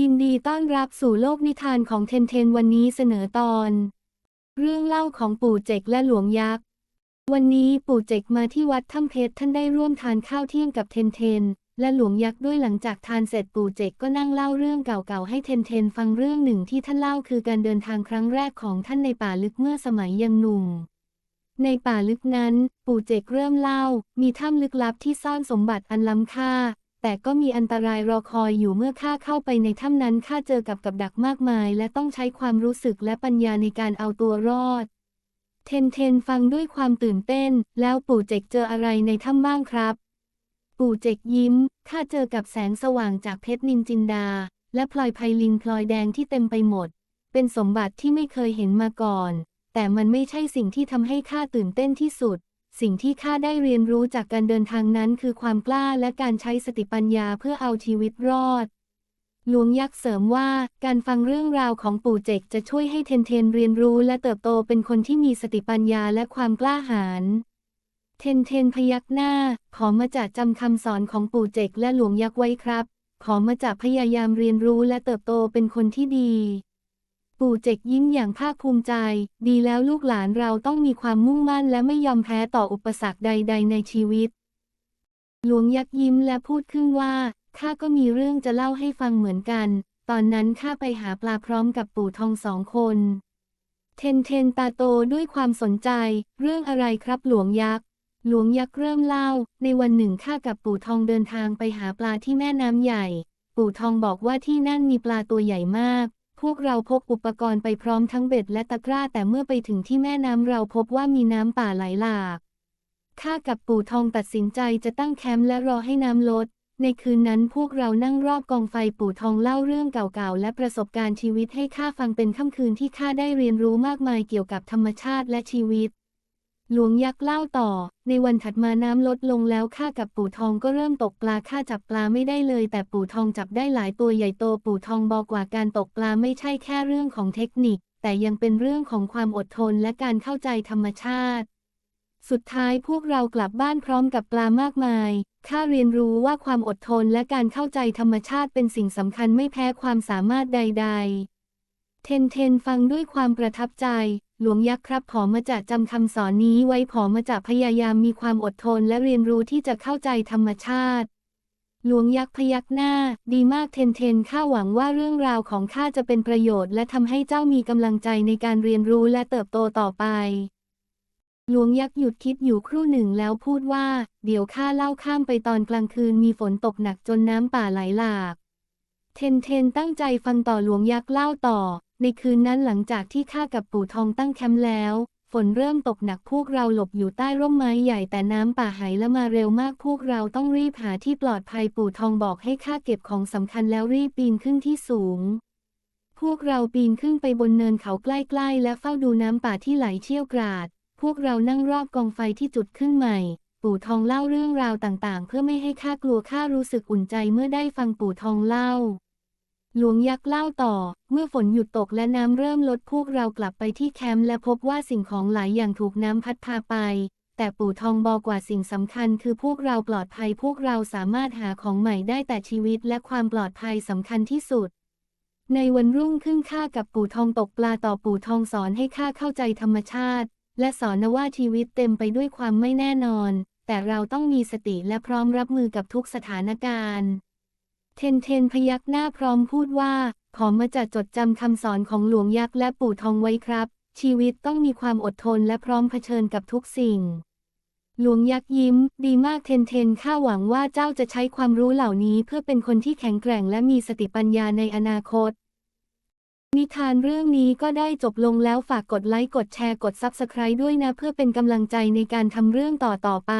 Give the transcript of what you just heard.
ยินดีต้อนรับสู่โลกนิทานของเทนเทนวันนี้เสนอตอน เรื่องเล่าของปู่เจกและหลวงยักษ์ วันนี้ปู่เจกมาที่วัดถ้ำเพชรท่านได้ร่วมทานข้าวเที่ยงกับเทนเทน และหลวงยักษ์ด้วยหลังจากทานเสร็จปู่เจกก็นั่งเล่าเรื่องเก่าๆให้เทนเทนฟังเรื่องหนึ่งที่ท่านเล่าคือการเดินทางครั้งแรกของท่านในป่าลึกเมื่อสมัยยังหนุ่ม ในป่าลึกนั้น ปู่เจกเริ่มเล่า มีถ้ำลึกลับที่ซ่อนสมบัติอันล้ำค่า แต่ก็มีอันตรายรอคอยอยู่เมื่อข้าเข้าไปในถ้ำนั้นข้าเจอกับกับดักมากมาย และต้องใช้ความรู้สึกและปัญญาในการเอาตัวรอด เทนเทนฟังด้วยความตื่นเต้น แล้วปู่เจกเจออะไรในถ้ำบ้างครับ ปู่เจกยิ้มข้าเจอกับแสงสว่างจากเพชรนินจินดา และพลอยไพลินพลอยแดงที่เต็มไปหมด เป็นสมบัติที่ไม่เคยเห็นมาก่อน แต่มันไม่ใช่สิ่งที่ทำให้ข้าตื่นเต้นที่สุด สิ่งที่ข้าได้เรียนรู้จากการเดินทางนั้นคือความกล้าและการใช้สติปัญญาเพื่อเอาชีวิตรอด หลวงยักษ์เสริมว่าการฟังเรื่องราวของปู่เจกจะช่วยให้เทนเทนเรียนรู้และเติบโตเป็นคนที่มีสติปัญญาและความกล้าหาญเทนเทนพยักหน้า ขอมาจากจำคำสอนของปู่เจกและหลวงยักษ์ไว้ครับ ขอมาจากพยายามเรียนรู้และเติบโตเป็นคนที่ดี ปู่เจกยิ้มอย่างภาคภูมิใจ ดีแล้วลูกหลานเราต้องมีความมุ่งมั่นและไม่ยอมแพ้ต่ออุปสรรคใด ๆ ในชีวิต หลวงยักษ์ยิ้มและพูดขึ้นว่า ข้าก็มีเรื่องจะเล่าให้ฟังเหมือนกัน ตอนนั้นข้าไปหาปลาพร้อมกับปู่ทองสองคน เทนเทนตาโตด้วยความสนใจ เรื่องอะไรครับหลวงยักษ์ หลวงยักษ์เริ่มเล่า ในวันหนึ่งข้ากับปู่ทองเดินทางไปหาปลาที่แม่น้ำใหญ่ ปู่ทองบอกว่าที่นั่นมีปลาตัวใหญ่มาก พวกเราพกอุปกรณ์ไปพร้อมทั้งเบ็ดและตะกร้าแต่เมื่อไปถึงที่แม่น้ำเราพบว่ามีน้ำป่าไหลหลากข้ากับปู่ทองตัดสินใจจะตั้งแคมป์และรอให้น้ำลด ในคืนนั้นพวกเรานั่งรอบกองไฟปู่ทองเล่าเรื่องเก่าๆ และประสบการณ์ชีวิตให้ข้าฟังเป็นค่ำคืนที่ข้าได้เรียนรู้มากมายเกี่ยวกับธรรมชาติและชีวิต หลวงยักษ์เล่าต่อ ในวันถัดมาน้ำลดลงแล้วข้ากับปู่ทองก็เริ่มตกปลาข้าจับปลาไม่ได้เลย แต่ปู่ทองจับได้หลายตัวใหญ่โตปู่ทองบอกว่าการตกปลาไม่ใช่แค่เรื่องของเทคนิค แต่ยังเป็นเรื่องของความอดทนและการเข้าใจธรรมชาติ สุดท้ายพวกเรากลับบ้านพร้อมกับปลามากมายข้าเรียนรู้ว่าความอดทนและการเข้าใจธรรมชาติเป็นสิ่งสำคัญไม่แพ้ความสามารถใด ๆ เทนเทนฟังด้วยความประทับใจ หลวงยักษ์ครับผอมาจากจำคำสอนนี้ไว้ผอมาจากพยายามมีความอดทนและเรียนรู้ที่จะเข้าใจธรรมชาติ หลวงยักษ์พยักหน้า ดีมากเทนเทนข้าหวังว่าเรื่องราวของข้าจะเป็นประโยชน์ และทำให้เจ้ามีกำลังใจในการเรียนรู้และเติบโตต่อไป หลวงยักษ์หยุดคิดอยู่ครู่หนึ่งแล้วพูดว่า เดี๋ยวข้าเล่าข้ามไปตอนกลางคืนมีฝนตกหนักจนน้ำป่าไหลหลากเทนเทนตั้งใจฟังต่อหลวงยักษ์เล่าต่อ ในคืนนั้นหลังจากที่ข้ากับปู่ทองตั้งแคมป์แล้ว ฝนเริ่มตกหนักพวกเราหลบอยู่ใต้ร่มไม้ใหญ่แต่น้ำป่าไหลและมาเร็วมากพวกเราต้องรีบหาที่ปลอดภัยปู่ทองบอกให้ข้าเก็บของสำคัญแล้วรีบปีนขึ้นที่สูง พวกเราปีนขึ้นไปบนเนินเขาใกล้ๆ และเฝ้าดูน้ำป่าที่ไหลเชี่ยวกราด พวกเรานั่งรอบกองไฟที่จุดขึ้นใหม่ปู่ทองเล่าเรื่องราวต่างๆ เพื่อไม่ให้ข้ากลัวข้ารู้สึกอุ่นใจเมื่อได้ฟังปู่ทองเล่า หลวงยักษ์เล่าต่อ เมื่อฝนหยุดตกและน้ำเริ่มลดพวกเรากลับไปที่แคมป์และพบว่าสิ่งของหลายอย่างถูกน้ำพัดพาไป แต่ปู่ทองบอกว่าสิ่งสำคัญคือพวกเราปลอดภัยพวกเราสามารถหาของใหม่ได้แต่ชีวิตและความปลอดภัยสำคัญที่สุด ในวันรุ่งขึ้นข้ากับปู่ทองตกปลาต่อปู่ทองสอนให้ข้าเข้าใจธรรมชาติ และสอนว่าชีวิตเต็มไปด้วยความไม่แน่นอน แต่เราต้องมีสติและพร้อมรับมือกับทุกสถานการณ์ เทนเทนพยักหน้าพร้อมพูดว่า ขอมาจัดจดจำคำสอนของหลวงยักษ์และปู่ทองไว้ครับ ชีวิตต้องมีความอดทนและพร้อมเผชิญกับทุกสิ่ง หลวงยักษ์ยิ้ม ดีมากเทนเทนข้าหวังว่าเจ้าจะใช้ความรู้เหล่านี้เพื่อเป็นคนที่แข็งแกร่งและมีสติปัญญาในอนาคต นิทานเรื่องนี้ก็ได้จบลงแล้วฝากกดไลค์กดแชร์กด Subscribe ด้วยนะ เพื่อเป็นกำลังใจในการทำเรื่องต่อๆไป